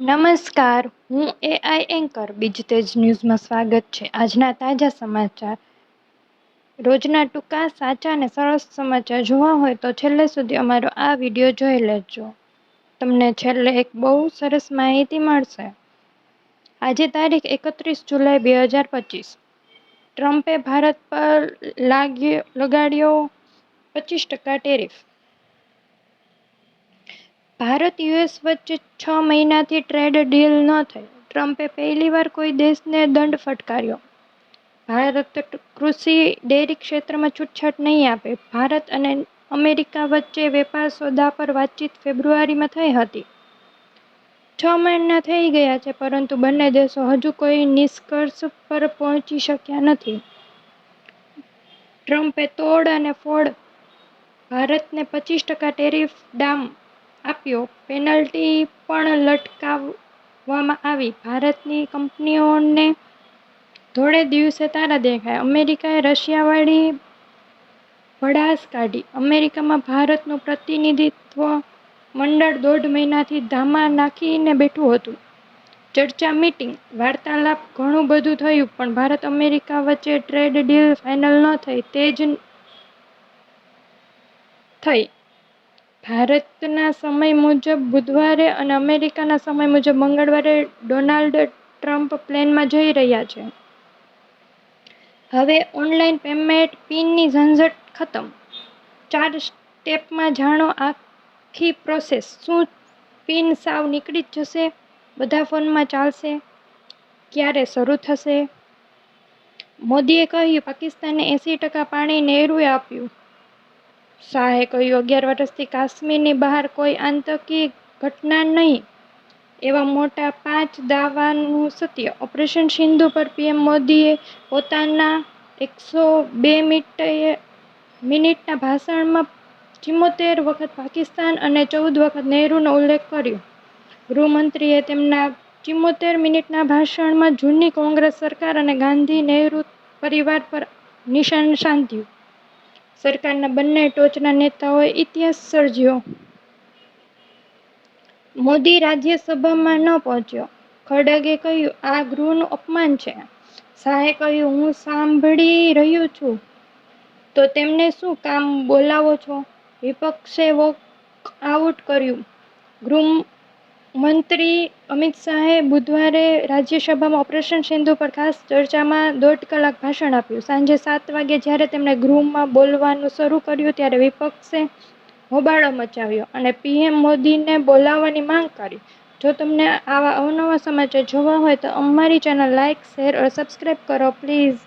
નમસ્કાર, હું AI anchor બીજતેજ ન્યૂઝમાં સ્વાગત છે. આજના તાજા સમાચાર. રોજના ટૂંકા, સાચા અને સરસ સમાચાર જોવા હોય તો છેલ્લે સુધી અમારો આ વીડિયો જોઈ લેજો. તમને છેલ્લે એક બહુ સરસ માહિતી મળશે. આજે તારીખ એકત્રીસ જુલાઈ બે હજાર પચીસ. ટ્રમ્પે ભારત પર લાગ્યો, લગાડ્યો પચીસ ટકા ટેરિફ. ભારત યુએસ વચ્ચે છ મહિનાથી ટ્રેડ ડીલ ન થઈ. ટ્રમ્પે પહેલીવાર કોઈ દેશને દંડ ફટકાર્યો. ભારત કૃષિ, ડેરી ક્ષેત્રમાં છૂટછાટ નહીં આપે. ભારત અને અમેરિકા વચ્ચે વેપાર સોદા પર વાતચીત ફેબ્રુઆરીમાં થઈ હતી. છ મહિના થઈ ગયા છે, પરંતુ બંને દેશો હજુ કોઈ નિષ્કર્ષ પર પહોંચી શક્યા નથી. ટ્રમ્પે તોડ અને ફોડ ભારતને પચીસ ટકા ટેરિફ ડામ આપ્યો. પેનલ્ટી પણ લટકાવવામાં આવી. ભારતની કંપનીઓને ધોળે દિવસે તારા દેખાય. અમેરિકાએ રશિયાવાળી ભડાસ કાઢી. અમેરિકામાં ભારતનું પ્રતિનિધિત્વ મંડળ દોઢ મહિનાથી ધામા નાખીને બેઠું હતું. ચર્ચા મીટિંગ, વાર્તાલાપ ઘણું બધું થયું, પણ ભારત અમેરિકા વચ્ચે ટ્રેડ ડીલ ફાઇનલ ન થઈ. તે જ થઈ. ભારતના સમય મુજબ બુધવારે અને અમેરિકાના સમય મુજબ મંગળવારે ડોનાલ્ડ ટ્રમ્પ પ્લેનમાં જઈ રહ્યા છે. હવે ઓનલાઈન પેમેન્ટ પિનની ઝંઝટ ખતમ. ચાર સ્ટેપમાં જાણો આખી પ્રોસેસ. શું પિન સાવ નીકળી જ જશે? બધા ફોનમાં ચાલશે? ક્યારે શરૂ થશે? મોદીએ કહ્યું પાકિસ્તાનને એંસી ટકા પાણી નહેરુએ આપ્યું. શાહે કહ્યું, અગિયાર વર્ષથી કાશ્મીરની બહાર કોઈ આતંકી ઘટના નહીં. એવા મોટા પાંચ દાવાનું સત્ય. ઓપરેશન સિંધુ પર પીએમ મોદીએ પોતાના એકસો બે મિનિટે મિનિટના ભાષણમાં ચિમોતેર વખત પાકિસ્તાન અને ચૌદ વખત નહેરુનો ઉલ્લેખ કર્યો. ગૃહમંત્રીએ તેમના ચિમોતેર મિનિટના ભાષણમાં જૂની કોંગ્રેસ સરકાર અને ગાંધી નહેરુ પરિવાર પર નિશાન સાધ્યું. સરકારના બંને ટોચના નેતાઓએ ઇતિહાસ સર્જ્યો. મોદી રાજ્યસભામાં ન પહોંચ્યો. ખડગે કહ્યું, આ ગૃહનું અપમાન છે. શાહે કહ્યું, હું સાંભળી રહ્યો છું. તો તેમને શું કામ બોલાવો છો? વિપક્ષે વોક આઉટ કર્યું. ગૃહમંત્રી અમિત શાહે બુધવારે રાજ્યસભામાં ઓપરેશન સિંધુ પર ખાસ ચર્ચામાં દોઢ કલાક ભાષણ આપ્યું. સાંજે સાત વાગે જ્યારે તેમણે ગૃહમાં બોલવાનું શરૂ કર્યું ત્યારે વિપક્ષે હોબાળો મચાવ્યો અને પીએમ મોદીને બોલાવવાની માંગ કરી. જો તમને આવા અવનવા સમાચાર જોવા હોય તો અમારી ચેનલ લાઇક, શેર અને સબસ્ક્રાઇબ કરો, પ્લીઝ.